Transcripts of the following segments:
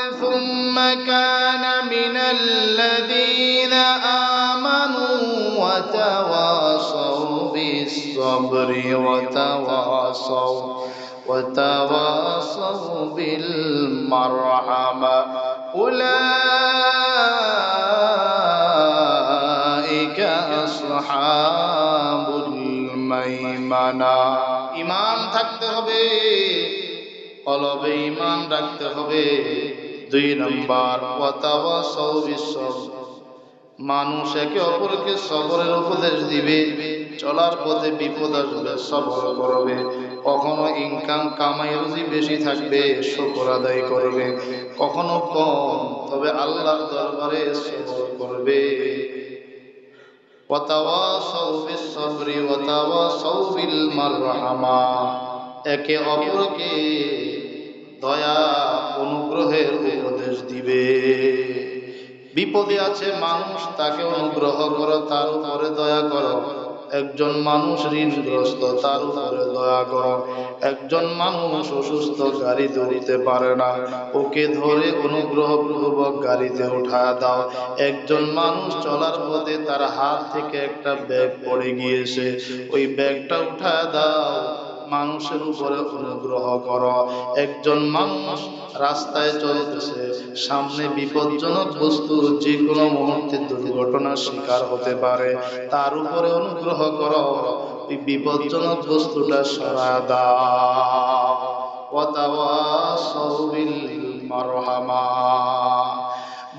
ثم كان من الذين آمنوا وتواصوا بالصبر وتواصوا وتواصوا بالمرحمة أولئك أصحاب الميمنة ইমান থাকতে হবে কলবে ইমান রাখতে হবে দুই নম্বর মানুষ একে অপরকে সবরের উপদেশ দিবে, চলার পথে বিপদ আসবে, সবর করবে। কখনো ইনকাম কামাই রুজি বেশি থাকবে, শুকর আদায় করবে। কখনো কম, তবে আল্লাহর দরবারে সবর করবে। একে অপরকে দয়া অনুগ্রহের উপদেশ দিবে। বিপদে আছে মানুষ, তাকে অনুগ্রহ করো, তার উপরে দয়া করো। একজন মানুষ ঋণগ্রস্ত, তার উপরে দয়া করো। একজন মানুষ অসুস্থ, গাড়ি ধরতে পারে না। ওকে ধরে অনুগ্রহ পূর্বক গাড়িতে উঠা দাও। একজন মানুষ চলার পথে তার হাত থেকে একটা ব্যাগ পড়ে গিয়েছে। ওই ব্যাগটা উঠা দাও। মানুষের উপরে অনুগ্রহ করো। একজন মানুষ রাস্তায় চলতেছে, সামনে বিপজ্জনক বস্তু যে কোনো মুহূর্তে দুর্ঘটনার শিকার হতে পারে। তার উপরে অনুগ্রহ করো, বিপজ্জনক বস্তুটা সরা দাও। ওয়াতাওয়াসাউ বিল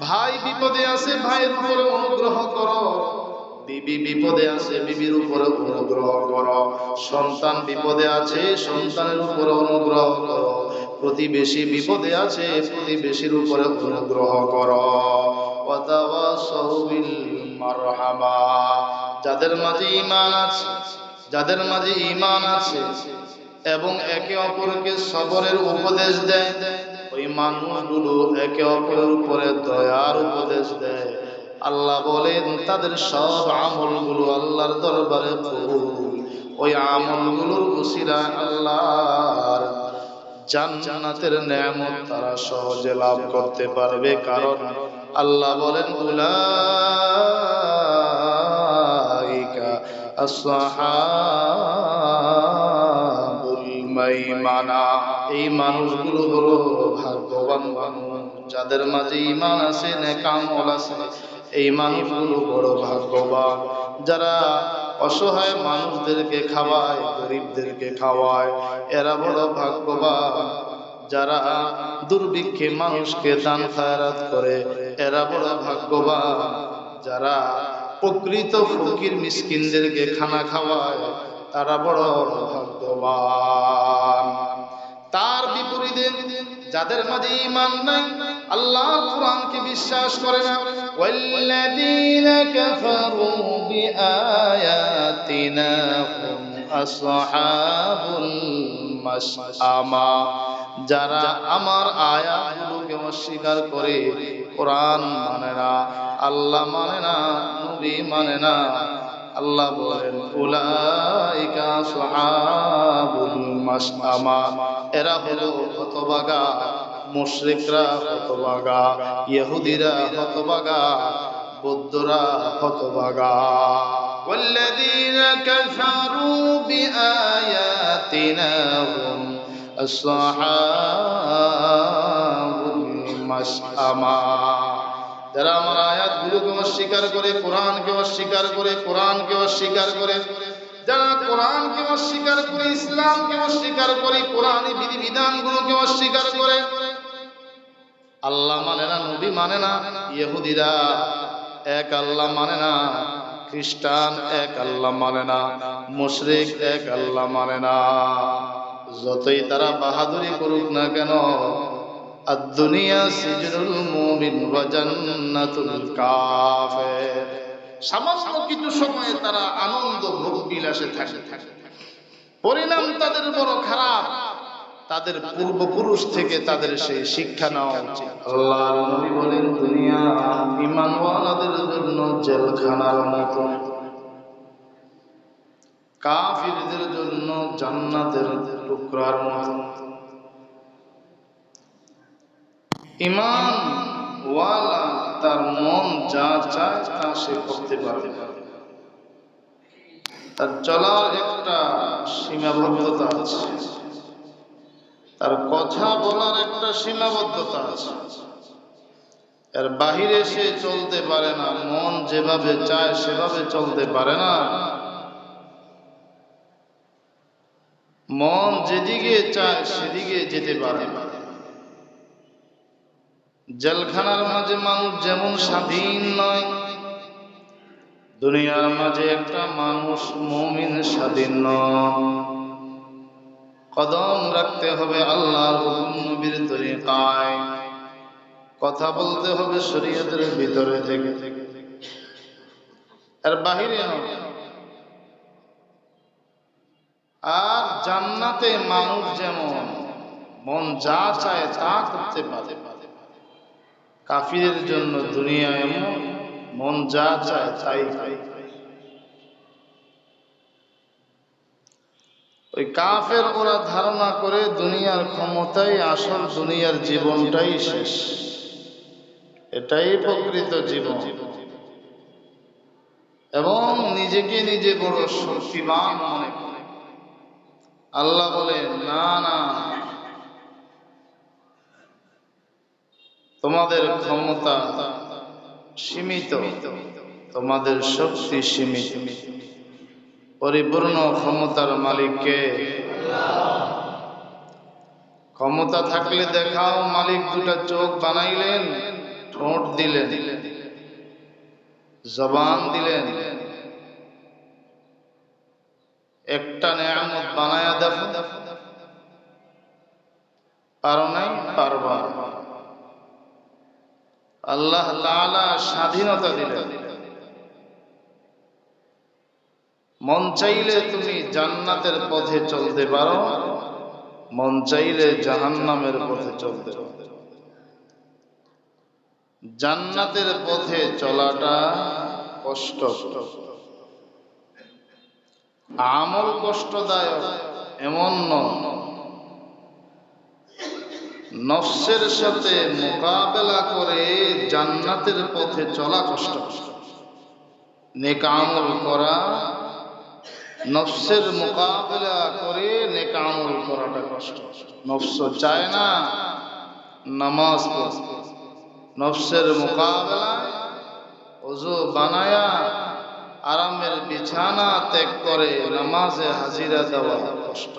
ভাই বিপদে আছে, ভাইয়ের উপরে অনুগ্রহ করো। বিবি বিপদে আছে, বিবির উপরে অনুগ্রহ করো। সন্তান বিপদে আছে, সন্তানের উপরে অনুগ্রহ করো। প্রতিবেশী বিপদে আছে, প্রতিবেশীর উপরে অনুগ্রহ করো। যাদের মাঝে ইমান আছে, যাদের মাঝে ঈমান আছে, এবং একে অপরকে সবরের উপদেশ দেয়, ওই মানুষগুলো একে অপরের উপরে দয়ার উপদেশ দেয়। আল্লাহ বলেন, তাদের সব আমলগুলো আল্লাহর দরবারে ওই আমলগুলোর উসিরা আল্লাহর জান্নাতের নেয়ামত তারা সহজে লাভ করতে পারবে। কারণ আল্লাহ বলেন এই মানুষগুলো হলো ভাগ্যবান যাদের মাঝে ইমান আছে নেকামল আছে এই মানুষগুলো বড় ভাগ্যবান। যারা অসহায় মানুষদেরকে খাওয়ায়, গরিবদেরকে খাওয়ায়, এরা বড় ভাগ্যবান। যারা দুর্ভিক্ষে মানুষকে দান খায়রাত করে, এরা বড় ভাগ্যবান। যারা প্রকৃত ফকির মিসকিনদেরকে খানা খাওয়ায়, তারা বড় ভাগ্যবান। যাদের মাঝে ঈমান নাই, আল্লাহ কোরআনকে বিশ্বাস করে না। বিআয়াতিনা হুম আসহাবুল মাসআমা যারা আমার আয়াতগুলোকে অস্বীকার করে, কোরআন মানে না, আল্লাহ মানে না, নবী মানে না আল্লাহ বলেন উলাইকা সুহাবুল মাসআমা এরা হলো হতবাগা মুশরিকরা হতবাগা ইহুদিরা হতবাগা বৌদ্ধরা হতবাগা والذين كفروا بآياتنا هم أصحاب المشأمة যারা আমার আয়াত আয়াতগুলোকে অস্বীকার করে, কোরআনকে অস্বীকার করে, কোরআনকে অস্বীকার করে, যারা কোরআনকে অস্বীকার করে, ইসলামকে অস্বীকার করে, কোরআনী বিধিবিধানগুলোকে অস্বীকার করে, আল্লাহ মানে না, নবী মানে না, ইহুদিরা এক আল্লাহ মানে না, খ্রিস্টান এক আল্লাহ মানে না, মুশরিক এক আল্লাহ মানে না। যতই তারা বাহাদুরি করুক না কেন সামান্য কিছু তারা আনন্দ বিলাসে থাকে। পরিণাম তাদের খারাপ। তাদের পূর্বপুরুষ থেকে তাদের সেই শিক্ষা নেওয়া উচিত। দুনিয়া জন্য জেলখানার কাফিরদের জন্য জান্নাতের টুকরার মতো। ইমান ওয়ালা, তার মন যা চায় তা সে করতে পারে। তার চলার একটা সীমাবদ্ধতা আছে। তার কথা বলার একটা সীমাবদ্ধতা আছে। এর বাহিরে সে চলতে পারে না, মন যেভাবে চায় সেভাবে চলতে পারে না। মন যেদিকে চায় সেদিকে যেতে পারে না। জেলখানার মাঝে মানুষ যেমন স্বাধীন নয়, দুনিয়ার মাঝে একটা মানুষ মমিন স্বাধীন কদম রাখতে হবে আল্লাহর নবীর তরিকায়। কথা বলতে হবে শরীয়তের ভিতরে থেকে। আর বাহিরে আর জান্নাতে মানুষ যেমন মন যা চায় তা করতে পারে। কাফিরের জন্য দুনিয়া এমন, মন যা চায় তাই ওই কাফের ওরা ধারণা করে দুনিয়ার ক্ষমতাই আসল দুনিয়ার জীবনটাই শেষ। এটাই প্রকৃত জীবন। এবং নিজেকে নিজে বড় শক্তিমান মনে করে। আল্লাহ বলে না না তোমাদের ক্ষমতা সীমিত, তোমাদের শক্তি সীমিত। পরিপূর্ণ ক্ষমতার মালিককে ক্ষমতা থাকলে দেখাও, মালিক দুটা চোখ বানাইলেন, ঠোঁট দিলেন, জবান দিলেন। একটা নেয়ামত বানায়া দেখো দেখো। পারো নাই? পারবা। আল্লাহ স্বাধীনতা দিলেন। মন চাইলে তুমি জান্নাতের পথে চলতে পারো, মন চাইলে জাহান্নামের পথে চলতে পারো। জান্নাতের পথে চলাটা কষ্ট। আমল কষ্টদায়ক, এমন নয়। নফসের সাথে মোকাবেলা করে জান্নাতের পথে চলা কষ্ট। নেক আমল করা, নফসের মোকাবেলা করে নেক আমল করাটা কষ্ট। নফস চায় না, নামাজ নফসের মোকাবেলায় অজু বানায়া আরামের বিছানা ত্যাগ করে নামাজে হাজিরা দেওয়া কষ্ট।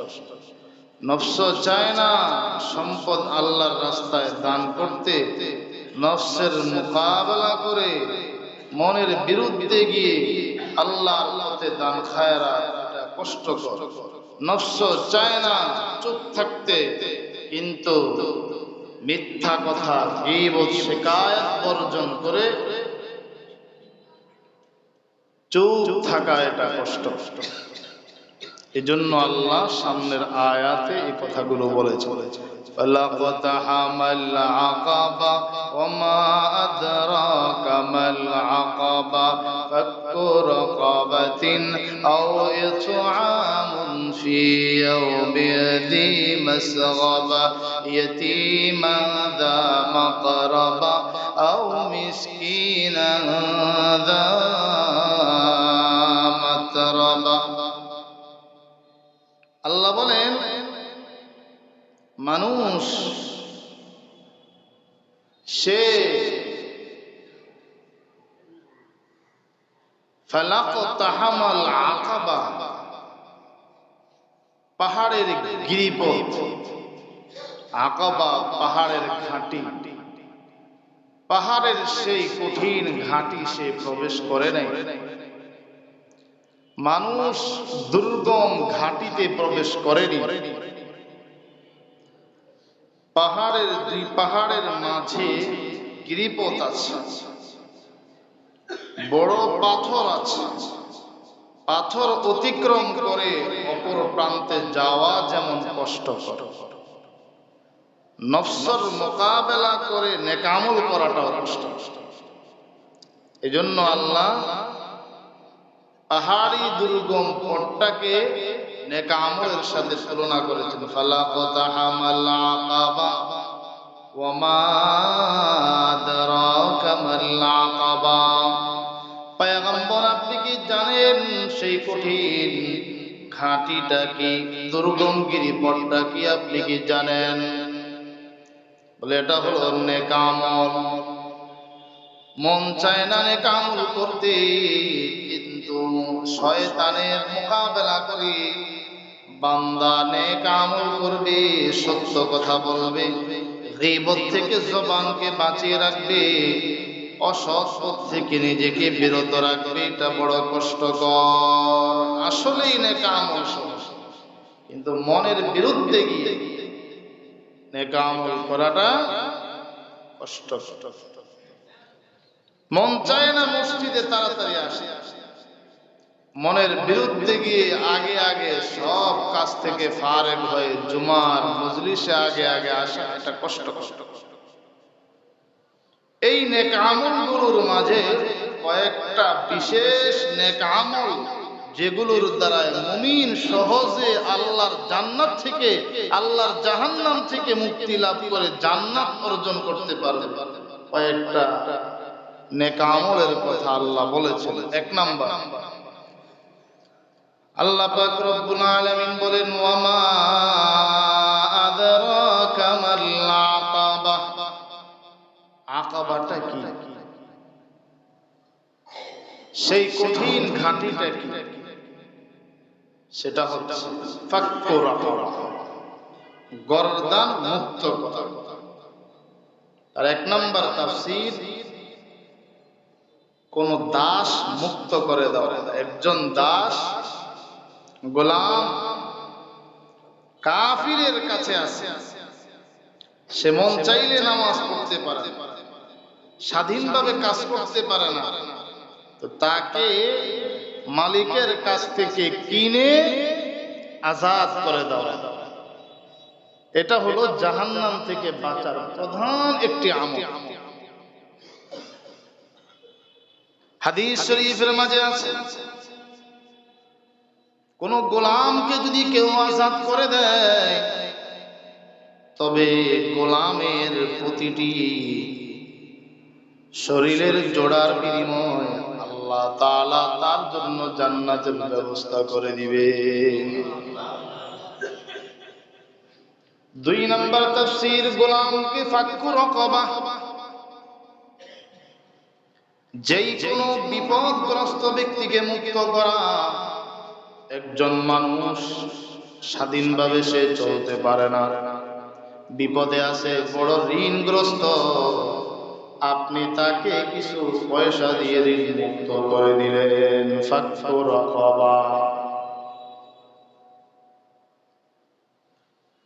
নফস চায় না, সম্পদ আল্লাহর রাস্তায় দান করতে, নফসের মোকাবেলা করে, মনের বিরুদ্ধে গিয়ে আল্লাহর পথে দান খায়রা এটা কষ্টকর। নফস চায় না চুপ থাকতে, কিন্তু মিথ্যা কথা, গীবত, শিকায়ত বর্জন করে চুপ থাকা এটা কষ্ট। এজন্য আল্লাহ সামনের আয়াতে এই কথাগুলো বলেছে فلقد حمل العقبة وما أدراك ما العقبة فك رقبة أو إطعام في يوم ذي مسغبة يتيما ذا مقربة أو مسكينا ذا আল্লাহ বলেন, মানুষ সে পাহাড়ের গিরিপথ, আকাবা পাহাড়ের ঘাঁটি, পাহাড়ের সেই কঠিন ঘাঁটি সে প্রবেশ করে নাই। মানুষ দুর্গম ঘাটিতে প্রবেশ করেনি। পাহাড়ের পাহাড়ের মাঝে গিরিপথ আছে, বড় পাথর আছে। পাথর অতিক্রম করে অপর প্রান্তে যাওয়া যেমন কষ্টকর। নফসর মোকাবেলা করে নেকামল করাটাও কষ্ট। এজন্য আল্লাহ পাহাড়ি দুর্গম পথটাকে নেকামলের সাথে তুলনা করেছেন। আপনি কি জানেন সেই দুর্গম কি? আপনি কি জানেন? বলে এটা হলো নেকামল মন চায় না নেকামল করতে, কিন্তু শয়তানের মোকাবেলা করে বান্দা নেকামল করবে, সত্য কথা বলবে, গীবত থেকে জবানকে বাঁচিয়ে রাখবে, অসৎ থেকে নিজেকে বিরত রাখবে, এটা বড় কষ্টকর। আসলেই নেকামল সহজ কিন্তু মনের বিরুদ্ধে গিয়ে নেকামল করাটা কষ্ট কষ্ট মন চায় না মসজিদে তাড়াতাড়ি আসে। মনের বিরুদ্ধে গিয়ে আগে আগে সব কাজ থেকে ফারেক হয়ে জুমার মজলিসে আগে আগে আসা এটা কষ্ট কষ্ট। এই নেক আমলগুলোর মাঝে কয়েকটা বিশেষ নেক আমল যেগুলোর দ্বারা মুমিন সহজে আল্লাহর জান্নাত থেকে, আল্লাহর জাহান্নাম থেকে মুক্তি লাভ করে জান্নাত অর্জন করতে পারবে। কয়েকটা নেক আমলের কথা আল্লাহ বলেছেন। এক নাম্বার। আল্লাহ পাক রব্বুল আলামিন বলেন, ওয়ামা আদরাকা মাল আকাবা আকাবাটা কি? সেই কঠিন ঘাটিটা কি? সেটা হচ্ছে গরদান মুক্ত করা এক নম্বর তাফসীর কোন দাস মুক্ত করে দেওয়া একজন দাস গোলাম কাফিরের কাছে আছে সে মন চাইলে নামাজ পড়তে পারে। স্বাধীনভাবে কাজ করতে পারে না। তো তাকে মালিকের কাছ থেকে কিনে আজাদ করে দেওয়া এটা হলো জাহান্নাম থেকে বাঁচার প্রধান একটি আমল। হাদিস শরীফের মাঝে আছে। কোন গোলামকে যদি কেউ আজাদ করে দেয়, তবে গোলামের প্রতিটি শরীরের জোড়ার বিনিময় আল্লাহ তাআলা তার জন্য জান্নাতের ব্যবস্থা করে দিবে। দুই নম্বর তফসির, গোলামকে ফাক্কু রকবা। যেই কোনো বিপদগ্রস্ত ব্যক্তিকে মুক্ত করা একজন মানুষ স্বাধীনভাবে সে চলতে পারে না। বিপদে আছে, বড় ঋণগ্রস্ত। আপনি তাকে কিছু পয়সা দিয়ে ঋণ মুক্ত করে দিলেন।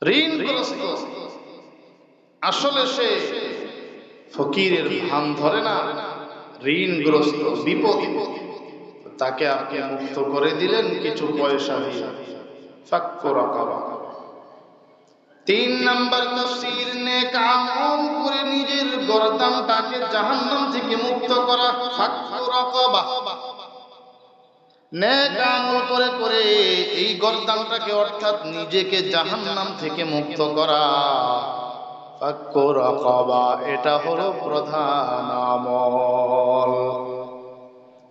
ঋণগ্রস্ত। আসলে সে ফকিরের ভান ধরে না। ঋণগ্রস্ত, বিপদ। তাকে আপনি মুক্ত করে দিলেন, কিছু পয়সা দিয়ে। তিন নাম্বার তাফসীর, নেক আমল করে নিজের গর্দানটাকে জাহান্নাম থেকে মুক্ত করা। ফাক্কু রাকাবা নেক আমল করে করে এই গর্দানটাকে অর্থাৎ নিজেকে জাহান্নাম থেকে মুক্ত করা। রাকাবা, এটা হলো প্রধান আমল।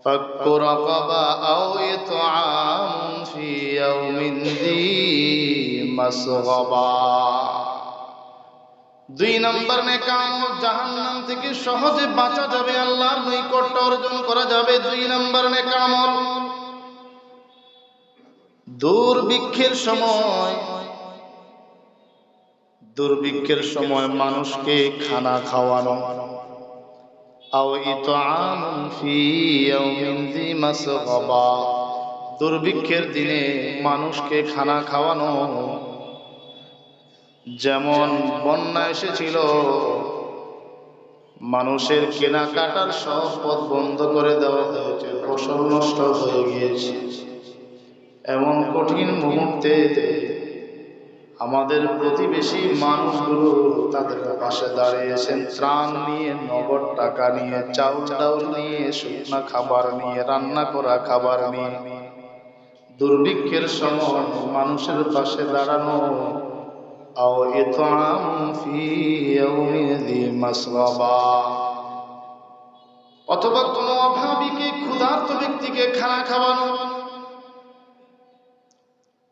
ফাক্কু রাকাবা আও ইতআম ফি ইয়াউমিন যী মাসগাবা। দুই নম্বর নেক আমল জাহান্নাম থেকে সহজে বাঁচা যাবে, আল্লাহর নৈকট্য অর্জন করা যাবে। দুই নম্বর নেক আমল দুর্ভিক্ষের সময় দুর্ভিক্ষের সময় মানুষকে খানা খাওয়ানো। দুর্ভিক্ষের দিনে মানুষকে খানা খাওয়ানো। যেমন বন্যা এসেছিল, মানুষের কেনাকাটার সব পথ বন্ধ করে দেওয়া হয়েছে, ফসল নষ্ট হয়ে গিয়েছে। এমন কঠিন মুহূর্তে আমাদের প্রতিবেশী মানুষগুলো তাদের পাশে দাঁড়িয়েছেন ত্রাণ নিয়ে, নগদ টাকা নিয়ে চাউল নিয়ে, শুকনা খাবার নিয়ে, রান্না করা খাবার নিয়ে। দুর্ভিক্ষের সময় মানুষের পাশে দাঁড়ানো। আও অথবা কোনো অভাবীকে, ক্ষুধার্ত ব্যক্তিকে খানা খাওয়ানো।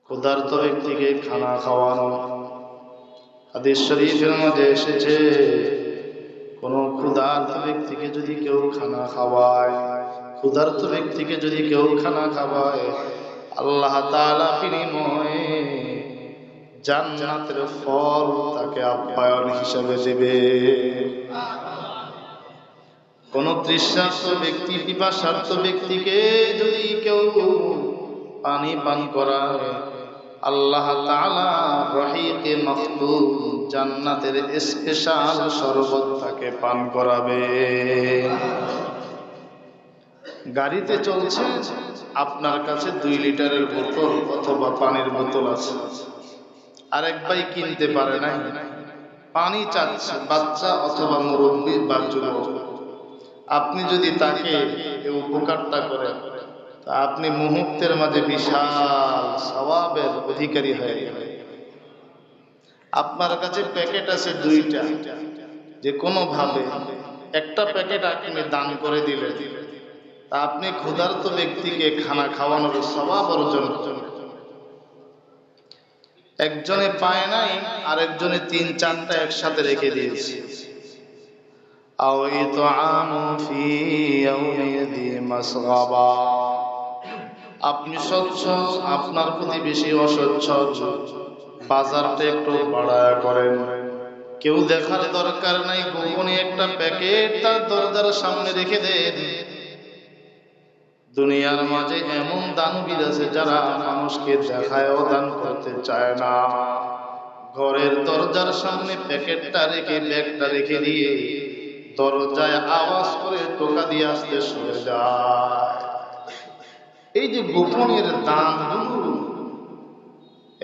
ক্ষুধার্ত ব্যক্তিকে খানা খাওয়ানো। হাদিস শরীফের মধ্যে এসেছে, কোনো ক্ষুধার্ত ব্যক্তিকে যদি কেউ খানা খাওয়ায়, ক্ষুধার্ত ব্যক্তিকে যদি কেউ খানা খাওয়ায়, আল্লাহ তাআলা বিনিময়ে জান্নাতের ফল তাকে আপ্যায়ন হিসাবে দেবে। কোন তৃষ্ণার্ত ব্যক্তি পিপাসার্থ ব্যক্তিকে যদি কেউ পানি পান করায় আল্লাহ রহিকে মখতুম জান্নাতের স্পেশাল শরবত তাকে পান করাবে। গাড়িতে চলছে, আপনার কাছে দুই লিটারের বোতল অথবা পানির বোতল আছে। আরেক ভাই কিনতে পারে নাই। পানি চাচ্ছে, বাচ্চা অথবা মুরব্বী বা যুবক। আপনি যদি তাকে উপকারটা করেন তা আপনি মুহূর্তের মাঝে বিশাল সওয়াবের অধিকারী হয়ে গেলেন আপনার কাছে প্যাকেট আছে দুইটা যে কোনো ভাবে একটা প্যাকেট আপনি দান করে দিলেন তা আপনি ক্ষুধার্ত ব্যক্তিকে খানা খাওয়ানোর স্বভাব অর্জন করেন একজনে পায় নাই আরেকজনে তিন চারটা একসাথে রেখে দিয়েছে أو إطعام في يوم ذي مسغبة আপনি স্বচ্ছ, আপনার প্রতিবেশী অস্বচ্ছ। বাজারটা একটু বাড়ায়া করেন। কেউ দেখার দরকার নাই, গোপনে একটা প্যাকেট তার দরজার সামনে রেখে দেন। দুনিয়ার মাঝে এমন দানবীর আছে যারা মানুষকে দেখায়ও দান করতে চায় না। ঘরের দরজার সামনে প্যাকেটটা রেখে, ব্যাগটা রেখে দিয়ে দরজায় আওয়াজ করে টোকা দিয়ে আসতে শুনে যায়। এই যে গোপনের দানগুলো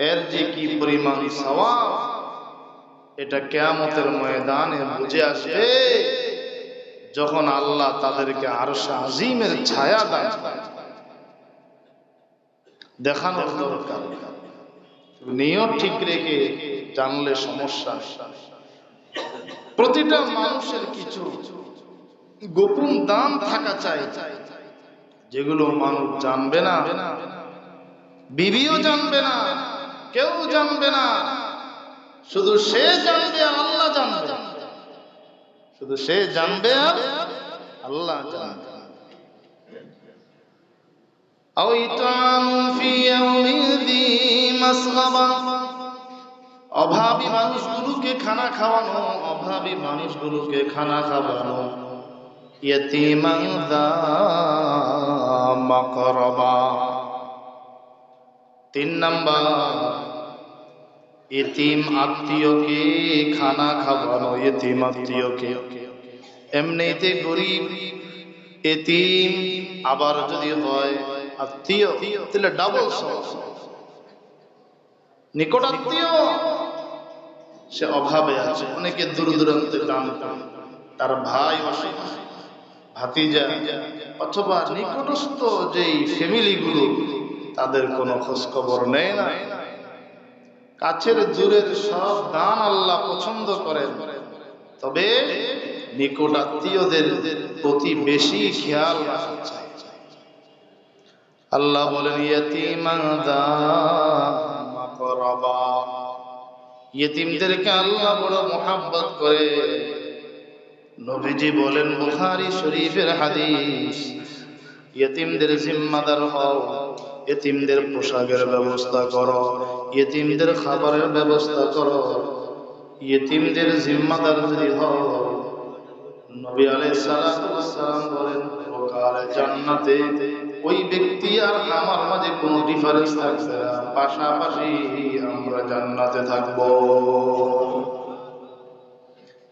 এর যে কি পরিমাণ সওয়াব, এটা কেয়ামতের ময়দানে বুঝে আসবে যখন আল্লাহ তাদেরকে আরও আজিমের ছায়া দান দেখানোর দরকার। নিয়ত ঠিক রেখে জানলে সমস্যা প্রতিটা মানুষের কিছু গোপন দান থাকা চাই চাই। যেগুলো মানুষ জানবে না বিবিও জানবে না কেউ জানবে না শুধু সে জানবে আর আল্লাহ জানবে শুধু সে জানবে আর আল্লাহ জানবে أو إطعام في يوم ذي مسغبة অভাবী মানুষগুলোকে খানা খাওয়ানো অভাবী মানুষগুলোকে খানা খাওয়ানো ইয়তিমান দা মাকরবা তিন নাম্বার এতিম আত্মীয়কে খানা খাওয়ানো এতিম আত্মীয়কে। এমনিতে গরিব এতিম আবার যদি হয় আত্মীয়, তাহলে ডাবল নিকট আত্মীয়, সে অভাবে আছে, অনেকে দূর দূরান্তে দান তার ভাই অসহায় ভাতিজা অথবা নিকটস্থ যেই ফ্যামিলিগুলো তাদের কোনো খোঁজ খবর নেয় না। কাছের দূরের সব দান আল্লাহ পছন্দ করেন। তবে নিকট আত্মীয়দের প্রতি বেশি খেয়াল রাখা চাই। আল্লাহ বলেন ইয়েতিমদেরকে আল্লাহ বড় মোহাব্বত করে। নবীজি বলেন, বুখারী শরীফের হাদিস। ইয়েতিমদের জিম্মাদার হও, ইয়েতিমদের পোশাকের ব্যবস্থা করো, ইয়েতিমদের খাবারের ব্যবস্থা করো। ইয়েতিমদের জিম্মাদার যদি হও, নবী আলাইহিস সালাম বলেন, ওকালে জান্নাতে ওই ব্যক্তি আর আমার মাঝে কোনো ডিফারেন্স থাকবে না। পাশাপাশি আমরা জান্নাতে থাকব।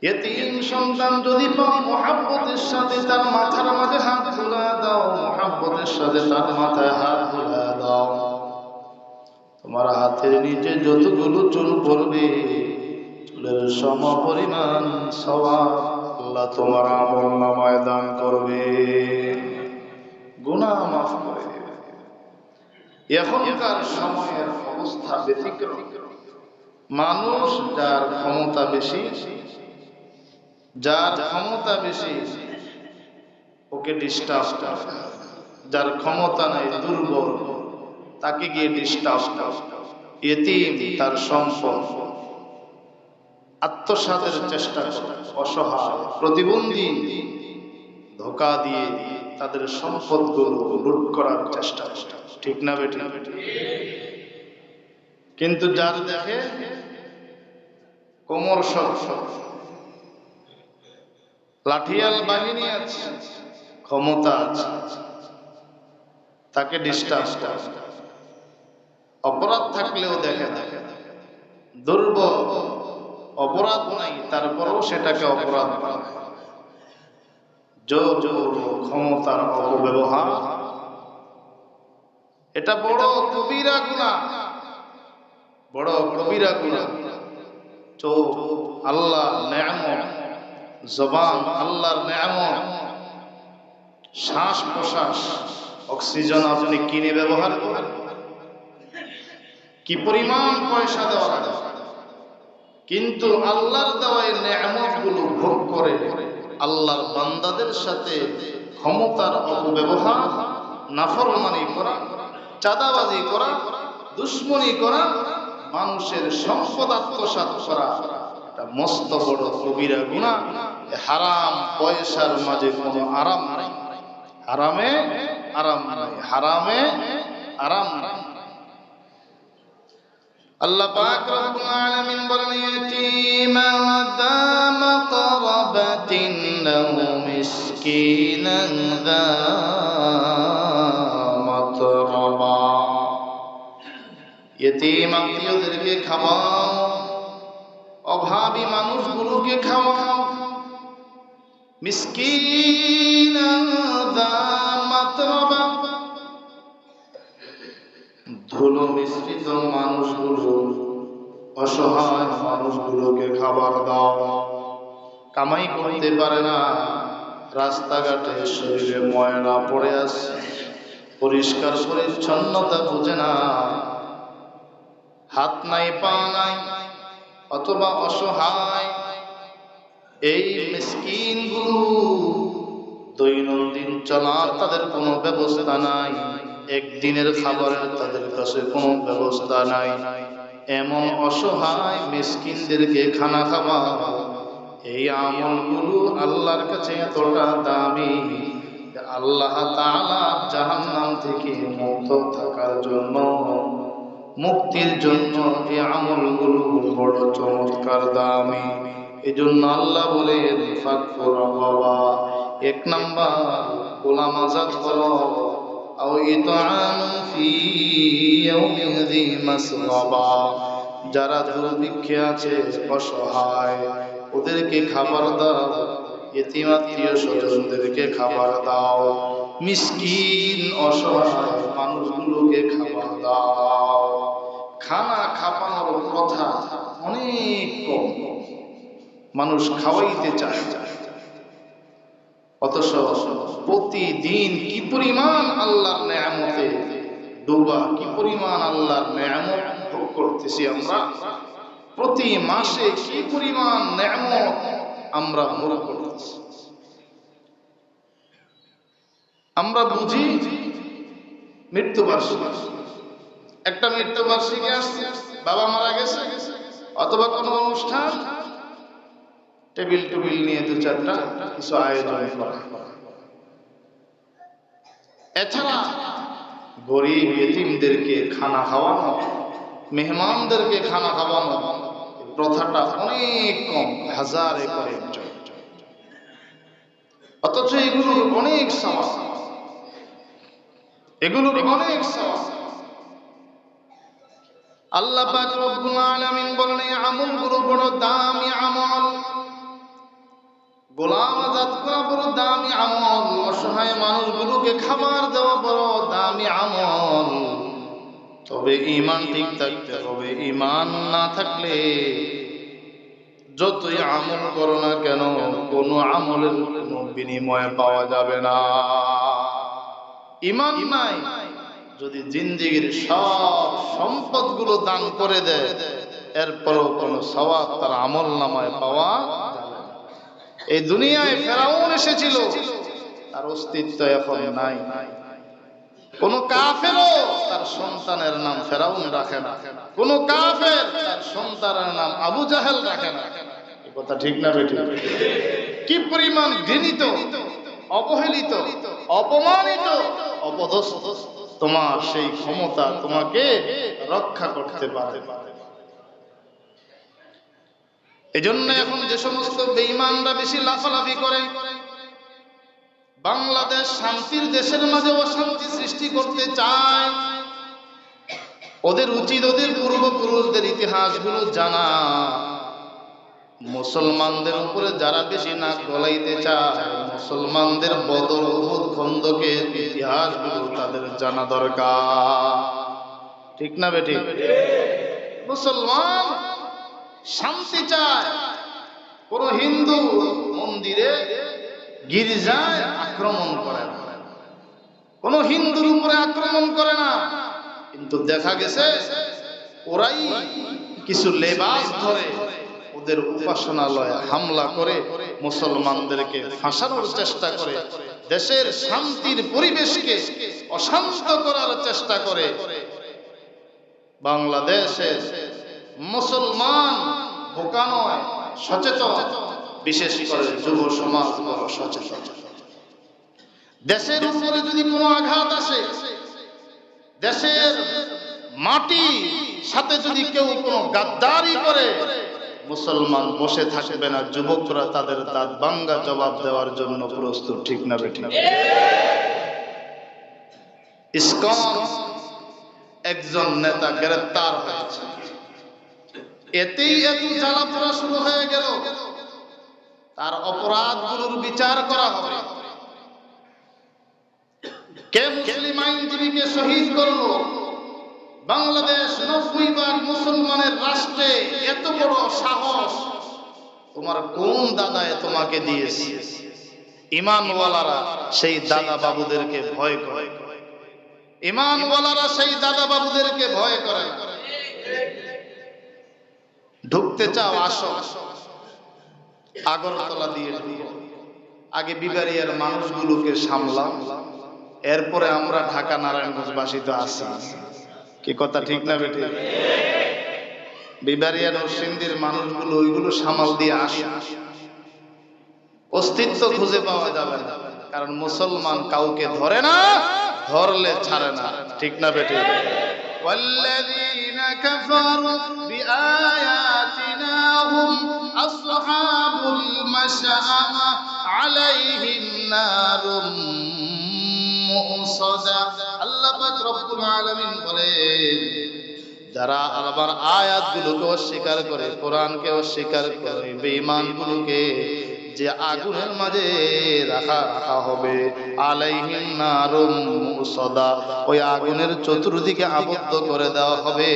এতিম সন্তান যদি মহাব্বতের সাথে তার মাথার মাঝে হাত ঝুলা দাও, মহাব্বতের সাথে তার মাথায় হাত ঝুলা দাও। তোমার হাতের নিচে যতগুলো চুল পড়বে, চুলের সম পরিমাণ সবাব আল্লাহ তোমার আমল নামায় দান করবে। গুনাহ মাফ করে এখনকার সময়ের অবস্থা ব্যতিক্রম। মানুষ যার ক্ষমতা বেশি যার ক্ষমতা বেশি, ওকে ডিস্টার্ব যার ক্ষমতা নাই, দুর্বল, তাকে গিয়ে ডিস্টার্ব এতিম তার সম্পদ। আত্মসাতের চেষ্টা অসহায়, প্রতিবন্ধী। ধোকা দিয়ে তাদের সম্পদগুলো লুট করার চেষ্টা ঠিক না বেটি? কিন্তু যার দেখে কোমর সব সব লাঠিয়াল বাহিনী আছে, ক্ষমতা আছে, তাকে ডিস্টার্ব অপরাধ থাকলেও দেখে দেখে দুর্বল, অপরাধ নাই, তারপরেও সেটাকে অপরাধ ক্ষমতার অপব্যবহার। এটা বড় কবিরা গুণা, বড় কবিরা গুণা। চোখ আল্লাহ জবান আল্লাহর নেয়ামত শ্বাস প্রশ্বাস অক্সিজেন আপনি কিনে ব্যবহার করেন? কি পরিমাণ পয়সা দেওয়া কিন্তু আল্লাহর দেওয়ায় নেয়ামতগুলো ভোগ করে আল্লাহর বান্দাদের সাথে ক্ষমতার অপব্যবহার, নাফরমানি করা, চাঁদাবাজি করা, দুশ্মনী করা, মানুষের সম্পদ আত্মসাৎ করা এটা মস্ত বড় কবিরা গুণা হারাম, পয়সার মাঝে কোনো আরাম নাই। হারামে আরাম নাই, হারামে আরাম নাই। আল্লাহ পাক রব্বুল আলামিন বলেন, ইয়াতীমা দা মাকরাবাতিন লাহু মিসকিনান দা আত্মীয়দেরকে খাওয়াও, অভাবী মানুষগুলোকে খাওয়াও। মিসকিনান দা মাতরাবা ধুলো মানুষগুলো, অসহায় মানুষগুলোকে খাবার দাও। কামাই করতে পারে না। রাস্তাঘাটে শরীরে ময়লা পড়ে আছে। পরিষ্কার পরিচ্ছন্নতা বুঝে না। হাত নাই, পা নাই, অথবা অসহায় এই মিসকিনগুলো দৈনন্দিন চলার তাদের কোনো ব্যবস্থা নাই। একদিনের খাবারের তাদের কাছে কোনো ব্যবস্থা নাই। এমন অসহায় মিসকিনদেরকে খানা খাওয়া, এই আমলগুলো আল্লাহর কাছে এতটা দামি আল্লাহ তাআলা জাহান্নাম থেকে মুক্ত থাকার জন্য, মুক্তির জন্য এই আমলগুলো বড় চমৎকার দামি। এই জন্য আল্লাহ ফাকফুর বাবা এক নাম্বার, গোলাম আজাদ করো আও ইতআম ফি ইয়াউমিন যী মাসগাবা যারা দুর্ভিক্ষে আছে, অসহায়, ওদেরকে খাবার দাও। এতিমাত্মীয় স্বজনদেরকে খাবার দাও। মিসকিন, অসহায় মানুষগুলোকে খাবার দাও। খানা খাপানোর কথা অনেক কম। মানুষ খাওয়াইতে চায়। অথচ প্রতিদিন কি পরিমাণ আল্লাহর নেয়ামতে ডুবা কি পরিমাণ আল্লাহর নেয়ামত ভোগ করতেছি আমরা? প্রতি মাসে কি পরিমাণ নেয়ামত আমরা ভোগ করতেছি? আমরা বুঝি মৃত্যুবার্ষিকী। একটা মৃত্যুবার্ষিকী আসছে, বাবা মারা গেছে, অথবা কোনো অনুষ্ঠান টেবিল টেবিল নিয়ে দু চারটা কিছু আয়োজন করা। এছাড়া গরিব এতিমদেরকে খানা খাওয়ানো, মেহমানদেরকে খানা খাওয়ানো প্রথাটা অনেক কম, হাজার একর অথচ এগুলোর অনেক সমাজ এগুলোর অনেক সমাজ আল্লাহ পাক রব্বুল আলামিন বলেন আমলগুলো বড় দামি আমল। গোলাম আজাদ করা বড় দামি আমল, অসহায় মানুষগুলোকে খাবার দেওয়া বড় দামি আমল তবে ইমান ঠিক থাকতে হবে ইমান না থাকলে যতই আমল করো না কেন, কোনো আমলের কোনো বিনিময় পাওয়া যাবে না ইমান নাই, যদি জিন্দিগির সব সম্পদগুলো দান করে দেয়, এরপরও কোনো সওয়াব তার আমল নামায় পাওয়া। এই দুনিয়ায় ফেরাউন এসেছিল। তার অস্তিত্ব এখন নাই। কোন কাফেরও তার সন্তানের নাম ফেরাউন রাখে না। কোন কাফের তার সন্তানের নাম আবু জাহেল রাখে না। কথা ঠিক না বেটি কি পরিমাণ ঘৃণিত, অবহেলিত, অপমানিত, অপদস্থ তোমার সেই ক্ষমতা তোমাকে রক্ষা করতে পারে। এজন্য এখন যে সমস্ত বেঈমানরা বেশি লাফালাফি করে, বাংলাদেশ শান্তির দেশের মাঝে অশান্তি সৃষ্টি করতে চায়, ওদের উচিত ওদের পূর্বপুরুষদের ইতিহাসগুলো জানা। মুসলমানদের উপরে যারা বেশি নাক গলাইতে চায়, মুসলমানদের বদর খন্দকের ইতিহাসগুলো তাদের জানা দরকার। ঠিক না বেটি মুসলমান শান্তি চায়। কোন হিন্দু মন্দিরে গির্জায় আক্রমণ করে না। কোন হিন্দুর উপরে আক্রমণ করে না। কিন্তু দেখা গেছে ওরাই কিছু লেবাস ধরে ওদের উপাসনালয়ে হামলা করে মুসলমানদেরকে ফাঁসানোর চেষ্টা করে, দেশের শান্তির পরিবেশকে অশান্ত করার চেষ্টা করে। বাংলাদেশে মুসলমান, বোকা নয়, সচেতন। বিশেষ করে যুব সমাজ বড় সচেতন। দেশের উপরে যদি কোনো আঘাত আসে, দেশের মাটি সাথে যদি কেউ কোনো গাদ্দারি করে, মুসলমান বসে থাকবে না, যুবকরা তাদের দাঁত বাঙ্গা জবাব দেওয়ার জন্য প্রস্তুত, ঠিক না বেঠিক? ইসকন একজন নেতা গ্রেপ্তার হয়েছে। এতেই এত জ্বালাপোড়া শুরু হয়ে গেল। তার অপরাধ অপরাধগুলোর বিচার করা হবে। কে মুসলিম আইনজীবীকে শহীদ করল? বাংলাদেশ নব্বই ভাগ মুসলমানের রাষ্ট্রে এত বড় সাহস তোমার কোন দাদায় তোমাকে দিয়েছে? ইমানওয়ালারা সেই দাদা বাবুদেরকে ভয় করে। ইমানওয়ালারা সেই দাদা বাবুদেরকে ভয় করে। ঢুকতে চাও আসো। আগরতলা দিয়ে আগে বিবারিয়ার মানুষগুলোকে সামলাম এরপরে আমরা ঢাকা নারায়ণগঞ্জবাসী তো আছি। কি কথা ঠিক না বেটি? বিবারিয়া নরসিন্দির মানুষগুলো ওইগুলো সামাল দিয়ে আসে। অস্তিত্ব খুঁজে পাওয়া যাবে কারণ মুসলমান কাউকে ধরে না ধরলে ছাড়ে না। ঠিক না বেটি? كفروا بآياتنا هم أصحاب المشأمة عليهم نار মুসদা আল্লাহ পাক রব্বুল আলামিন বলেন যারা আমার আয়াতগুলোকে অস্বীকার করে কোরআনকে অস্বীকার করে বেঈমানগুলোকে যে আগুনের মাঝে রাখা রাখা হবে। নারুম মুসদা ওই আগুনের চতুর্দিকে আবদ্ধ করে দেওয়া হবে।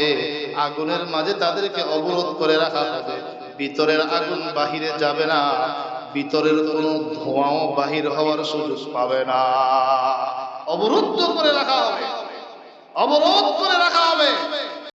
আগুনের মাঝে তাদেরকে অবরোধ করে রাখা হবে। ভিতরের আগুন বাহিরে যাবে না। ভিতরের কোনো ধোঁয়াও বাহির হওয়ার সুযোগ পাবে না। অবরুদ্ধ করে রাখা হবে। অবরোধ করে রাখা হবে।